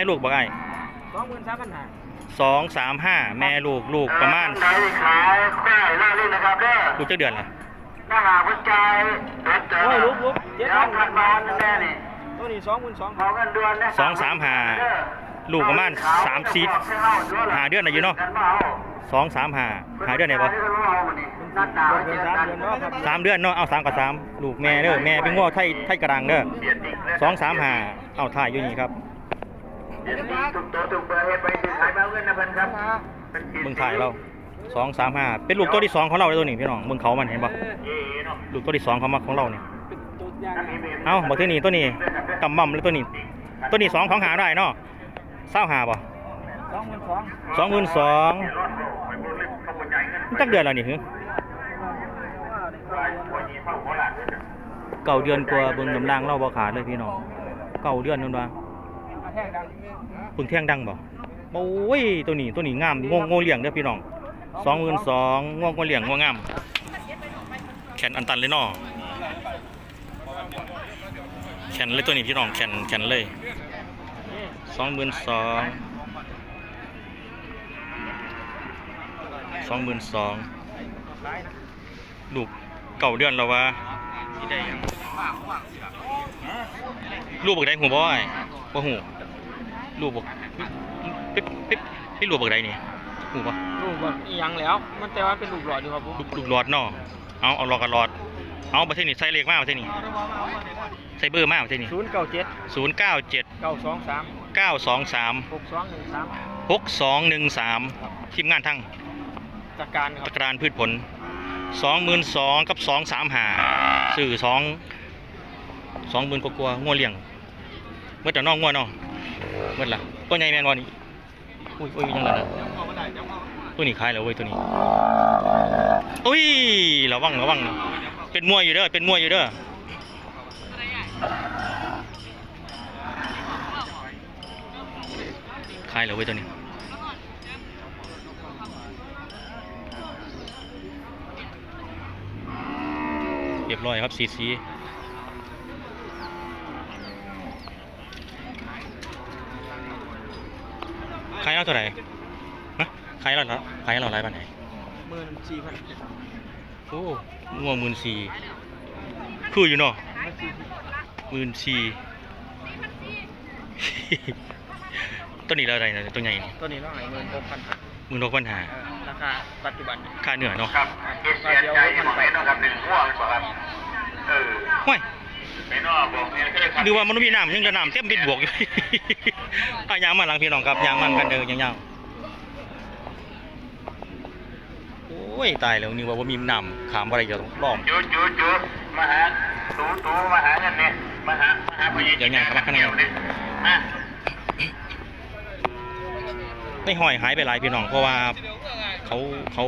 ม่ลูกบ่ไอ้สองหมื่นสามพันห้าสองสามห้าแม่ลูกลูกประมาณไหนขายควายเล่าเล่นนะครับเด้อลูกเจ้าเดือนละถ้าหากว่าใจเด็ดเจอโอ้ยลุกลุกเดี๋เจ็ยดวพันพันบาทแน่นี่ตัวนี้สองหมื่นสองขอเงินเดือนนะสองสามห้าลูกประมาณสามสี่หาเดือนอะไรอยู่เนาะสองสามห้าหาเดือนไหนบ่เดือนสามเดือนเนาะครับสามเดือนเนาะเอาสามกับสามลูกแม่เด้อแม่เป็นง้อไทยไทยกระดังเด้อสองสามห้าเอาถ่ายอยู่นี่ครับ ถูกตัวถูกเบอร์เฮ็ดไปสิขายเบาเงินนะเพิ่นครับเบิ่งถ่ายเราสองสามห้าเป็นลูกตัวที่สองของเราเลยตัวนี้พี่น้องเบิ่งเขามันเห็นปะลูกตัวที่สองของมาของเราเนี่ยเป็นตัวอย่างเอาบอกที่นี่ตัวนี้กำมั่มเลยตัวนี้ ตัวนี้สองของหาได้เนาะเศร้าหาป่ะสองหมื่นสองสองหมื่นสองตั้งเดือนแล้วนี่ฮึเก่าเดือนกว่าเบิ่งกำลังเราบ่ขาดเลยพี่น้องเก่าเดือนนั่นว่า แท่งดังเพิ่งเที่ยงดังบ่โอ้ยตัวนี้ตัวนี้งามงงโงเลี้ยงเด้อพี่น้องสองหมื่นสองงงโงเลี้ยงงงงามแขนอันตันเลยเนาะแขนเลยตัวนี้พี่น้องแขนแขนเลยสองหมื่นสองสองหมื่นสองลูกเก่าเดือนแล้ววะลูกบักได้หูบ่อ้บ่หู ลูกบักปิ๊บปิ๊บนี่ลูกบักได้นี่หูบ่ลูกแบบอีหยังแล้ว มันแต่ว่าเป็นลูกหลอดอยู่ครับผมลูกลูกหลอดเนาะเอาเอาหลอดกับหลอด เอาประเทศนี้ใส่เลขมากประเทศนี้ใส่เบอร์มากประเทศนี้ศูนย์เก้าเจ็ดศูนย์เก้าเจ็ดเก้าสองสามเก้าสองสามหกสองหนึ่งสามหกสองหนึ่งสามทีมงานทั้งจัดการคปรับ ระการพืชผลสองหมื่นสองกับสองสามหาสื่อสองสองหมื่นกว่าๆงัวเลี้ยงเมื่อแต่น้องงัวเนาะ เมื่อละตัวใหญ่แมนวันนี้อุ้ยอุ้ยยังไงนะตัวนี้ขายแล้วเว้ยตัวนี้อุ้ยระวังระวังนะเป็นมวยอยู่เด้อเป็นมวยอยู่เด้อขายแล้วเว้ยตัวนี้เรียบร้อยครับสีสีขาย เอาเท่าไหร่ฮะขายเราเท่าขายเราหลายปานไหนหมื่นสี่พันโอ้งัวหมื่นสี่คืออยู่เนาะหมื่นสี่ตัวนี้เราอะไรนะตัวใหญ่นี่ตัวนี้เท่าไหร่หมื่นหกพันครับหมื่นหกพันหาเออราคาปัจจุบันค่าเหนือเนาะครับเฮ็ดเสียใจหมดไหมเนาะครับหนึ่งหัวบ่ครับเออห้วย ไม่นอบอกเนี่ยคือครับดูว่ามันมีน้ำยังจะน้ำเต็มเป็นบวกอยู่อะยางมันหลังพี่น้องครับยางมันกันเดินยาวๆโอ้ยตายแล้วนี่ว่าว่ามีน้ำขามอะไรเกี่ยวต้องล้อมจุดจุดจุดมาหาตูตูมาหาเงินเนี่ยมาหามาหาพญาเดี๋ยวยังครับข้างในเดี๋ยวนี่มาไม่ห้อยหายไปหลายพี่น้องเพราะว่าเขาเขา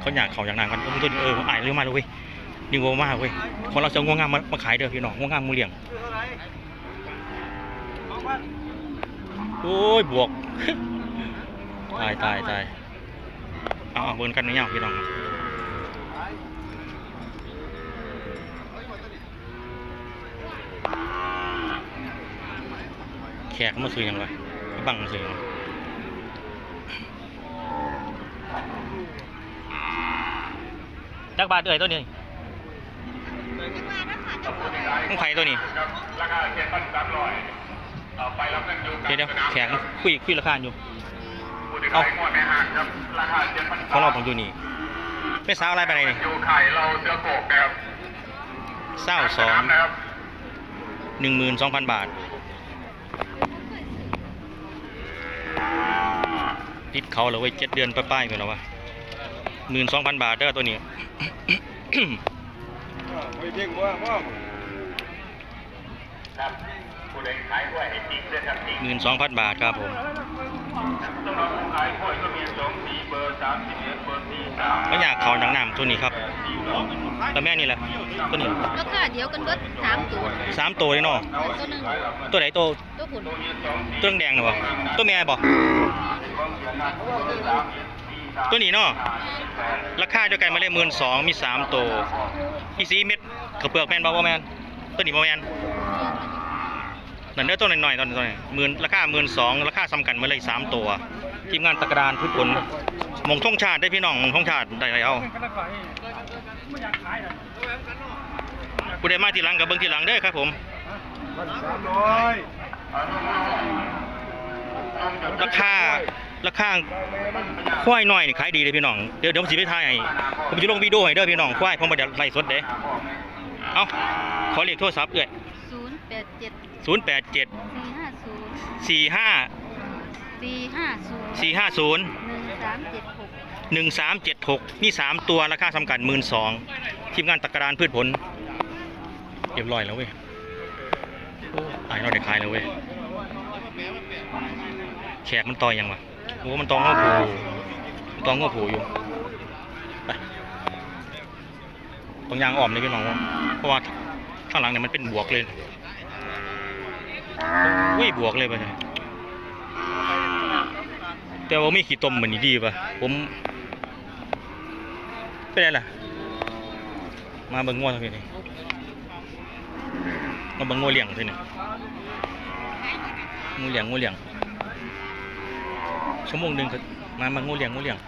เขาอยากเขาอยากนางกันเออตัวนี้เอออายเรื่องมากเลยเว้ย นี่วัวมากเว้ยคนเราจะเอาง่วงงามมามาขายเด้อพี่น้องง่วงงามมูเลี้ยงโอ้ยบวกตายตายตายเอาเอาบิร์นกันไม่ยากพี่น้องแขกมาซื้อยังไงบังซื้อยังจักบาทเอ่ยตัวนี้ ต้องไผ่ตัวนี้ราคาเจ็ดพันสามร้อยเอาไปรับเงินอยู่เดี๋ยวเดี๋ยวแขกคุยคุยราคาอยู่ผู้ที่ขายงวดในห้างครับราคาเจ็ดพันของเราของอยู่นี่เป็นสาวอะไรไปไหนนี่อยู่ไข่เราเสือโกกนะครับเศร้าสองนะครับหนึ่งหมื่นสองพันบาท ติดเขาเหรอไว้ยเจ็ดเดือนป้ายๆไปแล้ววะหมื่นสองพันบาทเด้อตัวนี้ ครับผู้ใดขายกล้วยให้ติ๊กด้วยครับติ๊กหมื่นสองพันบาทครับผมต้องลองขายกล้วยก็มีสองสีเบอร์สามสิบเอ็ดเบอร์สี่สามก็อยากเขาดังน้ำตัวนี้ครับแล้วแม่นี่แหละตัวนี้ราคาเดียวกันเบิดสามตัวสามตัวเลยเนาะตัวหนึ่งตัวไหนตัวตัวผุนตัวแดงๆนะบ่ตัวแม่บ่ตัวนี้เนาะราคาเดียวกันมาเลยหมื่นสองมีสามตัวอีสีเม็ด ข้าวเปลือกแมนบ่บ่แมนตัวนี้บ่แมนนั่นเด้อตัวหน่อยๆตอนนี้ตัวนี้หมื่นราคาหมื่นสองราคาซ้ำกันมาเลยสามตัว ทีมงานตะกรานพืชผลมงท่องชาติได้พี่น้องมงท่องชาติได้ไรเอาผู้ใดมาทีหลังกับเบิ้งทีหลังเด้อครับผมราคาราคาควายหน้อยนี่ขายดีเลยพี่น้อง เดี๋ยวเดี๋ยวผมสิไปถ่ายให้ผมจะลงวิดีโอให้เด้อพี่น้องควายผมมาเดี๋ยวไล่สดเด้ เอาขอเรียกโทรศัพท์เอ้ยศูนย์แปดเจ็ดศูนย์แปดเจ็ดสี่ห้าศูนย์สี่ห้าสี่ห้าศูนย์สี่ห้าศูนย์หนึ่งสามเจ็ดหกหนึ่งสามเจ็ดหกนี่สามตัวราคาสำคัญหมื่นสองทีมงานตะกรานพืชผลเรียบร้อยแล้วเว้ยโอ้ตายเราได้ขายแล้วเว้ยแขกมันต่อยยังวะโอ้มันตองง้อผูมันตองง้อผูอยู่ไป ตรงยางอ่อมเลยพี่น้องเพราะว่าข้างหลังเนี่ยมันเป็นบวกเลยอุ้ยบวกเลยไปเลยแต่ว่าไม่ขี้ตมเหมือนดีป่ะผมเป็นไรล่ะ มาเบิ่งงวเท่นี้มาเบิ่งงัวเลี้ยงเท่นี้งูเลี้ยงงูเลี้ยงชั่วโมงหนึ่งก็มามางูเลี้ยงงูเลี้ยง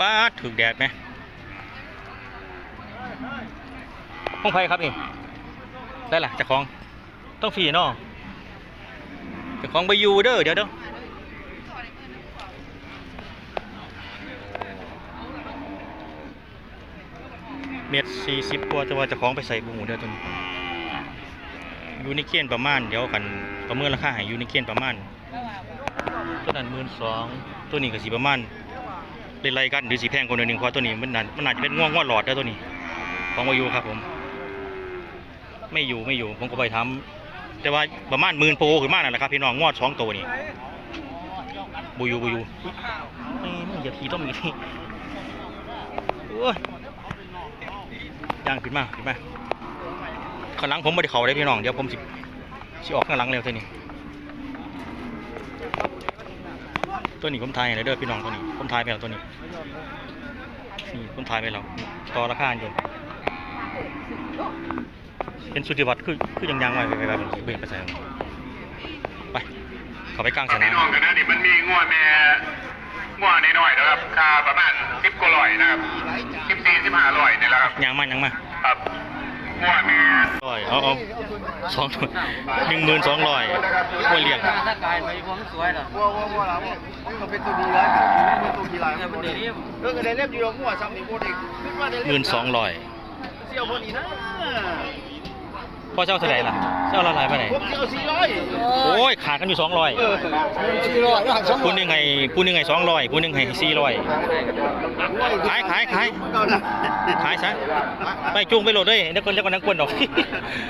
ป้าถึกแดดไหม ห้องไฟครับนี่ได้ล่ะจะคลองต้องฟรีเนาะจะคลองไปยูเด้อเดี๋ยวเด้อเม็ดสี่สิบกว่าแต่ว่าจะคลองไปใส่บุหูเด้อตัวนี้ยูนิเคียนประมาณเดี๋ยวกันประเมินราคาให้ยูนิเคียนประมาณตัวนั้นหมื่นสองตัวนี้ก็สีประมาณไล่ๆกันหรือสีแพงกว่าหน่อยหนึ่งเพราะตัวนี้มันน่ามันน่าจะเป็นง่วงง่วงหลอดเด้อตัวนี้ของมาอยู่ครับผม ไม่อยู่ไม่อยู่ ผมก็ไปทำแต่ว่าประมาณหมื่นโปรขึ้นมานั่นแหละครับ พี่น้องงวดสองตัวนี่บุยูบุยูเอ้ยมึงอย่าขี่ต้มอีทีโอ้ยย่างขึ้นมาขึ้นมาข้างหลังผมไม่ได้เข่าได้พี่น้องเดี๋ยวผมสิสิออกข้างหลังเร็วเท่านี้ตัวนี้ผมทายให้เลยเด้อพี่น้องตัวนี้ผมทายไปแล้วตัวนี้นี่ผมทายไปแล้วต่อราคาอยู่ เป็นสุดยอดคือคือยังยังไว้ไปไปไปเบ่งไปใส่ไปเข้าไปกลางสพี่นามน้องกันนะนี่มันมีงัวแม่งัวน้อยๆนะครับค่าประมาณสิบกว่าร้อยนะครับสิบสี่สิบห้าร้อยนี่แหละครับยังมายังมาครับงัวแม่ร้อยเอาเอาสองหนึ่งหมื่นสองร้อยกล้วยเลี้ยงถ้ากายไปพวงสวยเหรอว่าว่าว่าเราเนี่ยมันเป็นตัวดีแล้วเป็นตัวกีฬาเนี่ยมันเดี๋ยวนี้เออก็ได้เล่มอยู่หัวซ้ำนี่พวกเด็กขึ้นมาได้หมื่นสองร้อยเสี่ยวพวกนี้นะ พ่อเจ้าเท่าไหร่ล่ะเจ้าละลายไปไหนผมเสี่ยวสี่ร้อยโอ้ยขาดกันอยู่สองร้อยเออสี่ร้อยแล้วหักสองผู้หนึ่งไงผู้หนึ่งไงสองร้อยผู้หนึ่งไงสี่ร้อยขายขายขายเอาละขายซะไปจูงไปโหลดเลยเดี๋ยวคนเดี๋ยวคนนังกวนดอก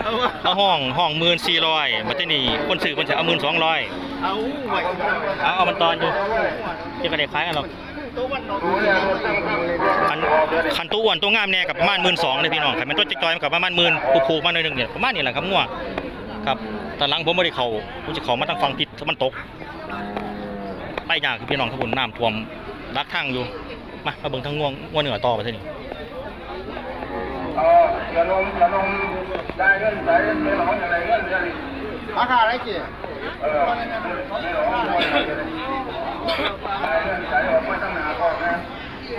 เอาวะเอาห้องห้องหมื่นสี่ร้อยมาที่นี่คนซื้อคนจะเอาหมื่นสองร้อยเอาไว้เอาเอามันตอนอยู่จะกระเดกขายกันหรอกตัววันน้องคัน คันตัวอ้วนตัวงามเนี่ยกับประมาณหมื่นสองเลยพี่น้องคันเป็นตัวจิกจอยมันกับประมาณหมื่นผูกๆมาหน่อยหนึงเนี่ยประมาณนี้แหละครับงัวครับตอนหลังผมไม่ได้เขาผมจะเขามาตั้งฟังผิดถ้ามันตกไปยากคือพี่น้องขบุญน้ำท่วมรักทางอยู่มามาเบิ่งทางง่วงง่วงเหนือต่อไปที่นี่อ๋ออย่าลงอย่าลงได้เงินได้เงินไม่หลงอะไรเงินเดือนราคาอะไรกี่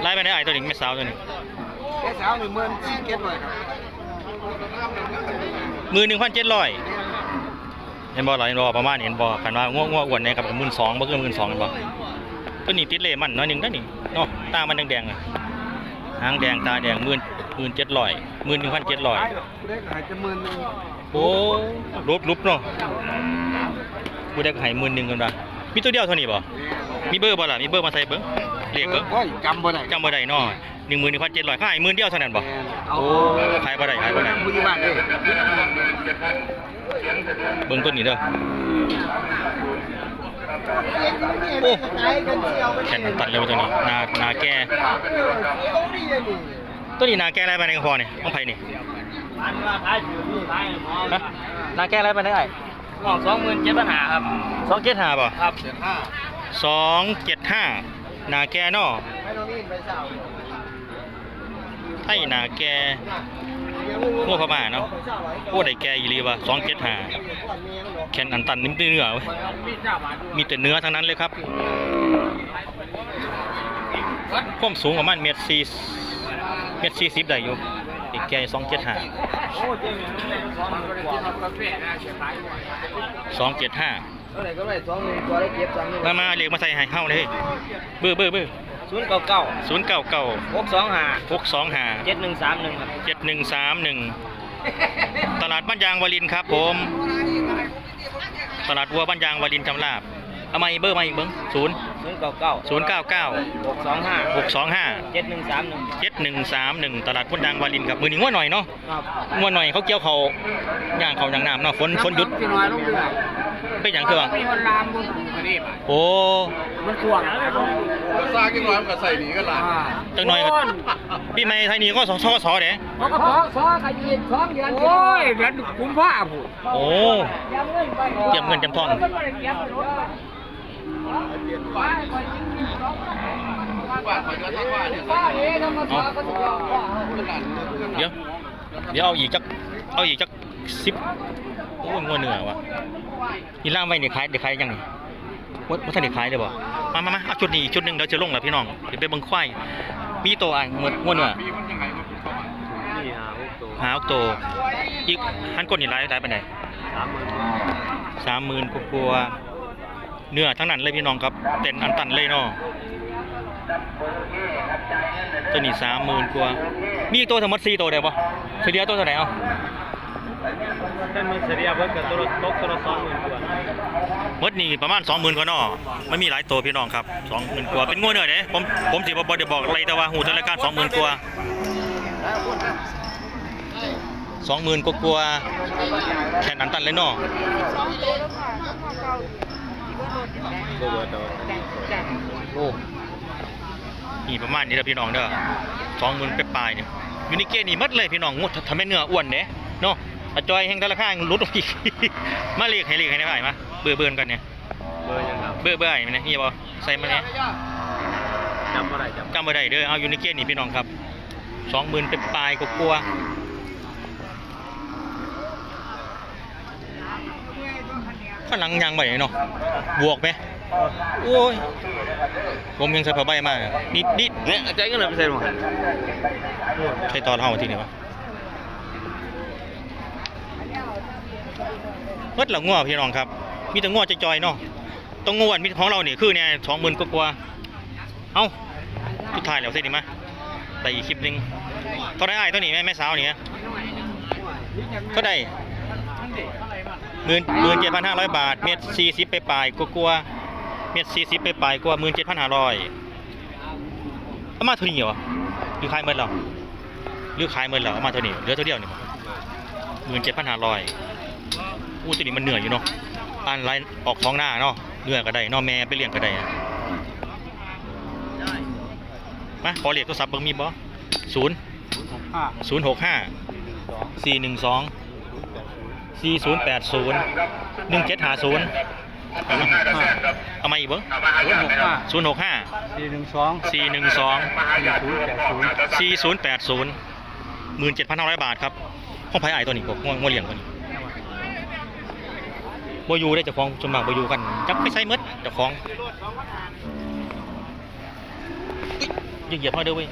ไล่ไปได้ไอ้ตัวนี้ไม่สาวตัวนี้แค่สาวหนึ่งหมื่นสี่เก็ดเลยครับมือหนึ่งพันเจ็ดร้อยเห็นบอลเห็นบอประมาณนี้เห็นบอคันว่าง่วงง่วงอ้วนเนี่ยกับหมื่นสองบ่เกินหมื่นสองเห็นบอตัวนี้ติดเลมันน้อยหนึ่งได้อนี่เนาะตามันแดงๆอะหางแดงตาแดงหมื่นหมื่นเจ็ดร้อยหมื่นหนึ่งพันเจ็ดร้อยเด็กหายจะหมื่นหนึ่งโอ้รูปรูปเนาะกูได้ให้หมื่นหนึ่งกันละมีตัวเดียวเท่านี้บ่มีเบอร์บ่ล่ะมีเบอร์มาใส่เบิ่ง เรียกเบิ่งโอ้ยจำบ่ได้จำบ่ได้เนาะหนึ่งหมื่นหนึ่งพันเจ็ดร้อยขายหมื่นเดียวเท่านั้นบ่โอ้ขายบ่ได้ขายบ่ได้ผู้ใหญ่บ้านเลยเบิ่งต้นนี้เด้อโอ้แขนมันตัดเร็วตัวนี้นานาแก่ตัวนี้นาแก่อะไรไปในกระเพาะเนี่ยต้องไผนี่ฮะนาแก่อะไรไปในไอ้หอกสองหมื่นเจ็ดปัญหาครับสองเจ็ดห้าป่ะครับสองเจ็ดห้า นาแกเนาะไทยนาแก่งัวพม่าเนาะโอ้ได้แก่อีหลีว่ะสองเจ็ดห้าแขนอันตันนิ่มเนื้อเว้ยมีแต่เนื้อทั้งนั้นเลยครับความสูงประมาณเมตรสี่เมตรสี่สิบได้อยู่ได้แก่สองเจ็ดห้าสองเจ็ดห้า เท่าไหร่ก็ได้สองหมื่นตัวได้เก็บสามหมื่นมามาเรียกมาใส่ให้เฮาเลยเบอร์เบอร์เบอร์ศูนย์เก้าเก้าศูนย์เก้าเก้าหกสองห้าหกสองห้าเจ็ดหนึ่งสามหนึ่งครับเจ็ดหนึ่งสามหนึ่งตลาดบ้านยางวารินครับผม ตลาดวัวบ้านยางวารินจำลาบเอามาอีกเบอร์มาอีกเบิ้งศูนย์ศูนย์เก้าเก้าศูนย์เก้าเก้าหกสองห้าหกสองห้าเจ็ดหนึ่งสามหนึ่งเจ็ดหนึ่งสามหนึ่งตลาดบ้านยางวารินครับมือหนึ่งว่าหน่อยเนาะครับว่าหน่อยเขาเกี่ยวเขาย่างเขาย่างน้ำเนาะฝนฝนหยุดพี่น้อยลง เรือเป็นอย่างคือว่าไปมันลามบนทะเลอะโอ้มันกวางนะก็ซากินร้อยมันก็ใส่หนีกันละจังหน่อยก็ปีใหม่ไทยนี่ก็สองสอสอเด้เขาก็พอซอขยี้สองเดือนโอ้ยเดือนกุมภาพันธ์โอ้เตรียมเงินเตรียมทองบ้านคอยเดือนทั้งว่าเนี่ยเดี๋ยวเดี๋ยวเอาอีกจักเอาอีกจัก สิบโอ้ยงัวเหนือว่ะนี่ล่ามไว้นี่ขายเดี๋ยวขายยังว่าว่าท่านเดี๋ยวขายเลยบ่มามามาเอาชุดนี้ชุดหนึ่งเดี๋ยวจะลงแล้วพี่น้องเดี๋ยวไปเบิ่งควายมีตัวอ่างงัวงัวเหนือมีมันยังไงมันเข้ามานี่หาพวกตัวหาเอาตัวอีกหันก้นนี่หลายหลายปานสามหมื่นสามหมื่นกลัวเนื้อทั้งนั้นเลยพี่น้องครับเต็นอันตันเลยเนาะตัวนี้สามหมื่นกว่ามีตัวทั้งหมดสี่ตัวได้ปะเฉลี่ยตัวเท่าไหร่เอา เป็นมือเสียเพิ่มกับตัวตกตัวละสองหมื่นกว่าหมดนี่ประมาณสองหมื่นกว่าเนาะมันมีหลายตัวพี่น้องครับสองหมื่นกว่าเป็นงวเนื้อเด้ผมผมสิบ่บ่ได้บอกอะไรแต่ว่าหูทางรายการสองหมื่นกว่าสองหมื่นกว่าแค่นั้นตันเลยเนาะตัวเบอร์ตัวโอ้นี่ประมาณนี้แล้วพี่น้องเด้อสองหมื่นไปปลายเนี่ยยูนิเกนี่มัดเลยพี่น้องงดทำให้เนื้ออ้วนเด้เนาะ อาจอยแห่งแต่ละข้างรุดออกอีก มาเรียกให้เรียกให้ได้ไหมมาเบื่อเบื่อกันเนี่ย เบอร์ยังครับเบื่อเบื่อไอ้มันเนี่ยนี่บ่ใส่มาเนี่ยจำอะไรจำจำไม่ได้เด้อเอายูนิเกนี่พี่น้องครับสองหมื่นไปปลายก็กลัวข้างหลังยางไปเนาะบวกไหมโอ้ยผมยังใส่ผ้าใบมานิดนิดเนี่ยอาจารย์ก็เลยไปเซ็นหมดใช้ตอนเฮาทีนี้วะ เมื่อหลังงัวพี่น้องครับ มีแต่งัวจอยๆเนาะต้องงัวมีของเราเนี่ยคือเนี่ยสองหมื่นกว่าเอ้าสุดท้ายแล้วเส้นนี้มาแต่อีกคลิปหนึงเท่าได้อ้ายตัวนี้แม่แม่สาวนี่ก็ได้หมื่นหมื่นเจ็ดพันห้าร้อยบาท เม็ดสี่สิบไปปลายกลัวเม็ดสี่สิบไปปลายกว่าหมื่นเจ็ดพันห้าร้อยเอามาเท่านี้เหรอหรือขายเมื่อเราหรือขายเมื่อเหรอเอามาเท่านี้เหลือเท่าเดียวนี่หมื่นเจ็ดพันห้าร้อย อู้ตัวนี้มันเหนื่อยอยู่เนาะอ่านไลน์ออกท้องหน้าเนาะเหนื่อยก็ได้เนอแม่ไปเลี้ยงก็ได้อะมาขอเรียกโทรศัพท์เบิ่งมีบ่ศูนย์ห้าศูนย์หกห้าสี่หนึ่งสองสี่ศูนย์แปดศูนย์หนึ่งเจ็ดห้าศูนย์เอามาเอามาอีกเบิ่งศูนย์หกห้าศูนย์หกห้าสี่หนึ่งสองสี่หนึ่งสองสี่ศูนย์แปดศูนย์4080 17,500บาทครับห้องไผ่ไอายตัวนี้พวกง่วงง่วงเลี้ยงตัวนี้ บอยูได้เจ้าของจนมากบอยูกันจับไม่ใช่มดเจ้าของยิงเหยียบมาเด้อเว้ย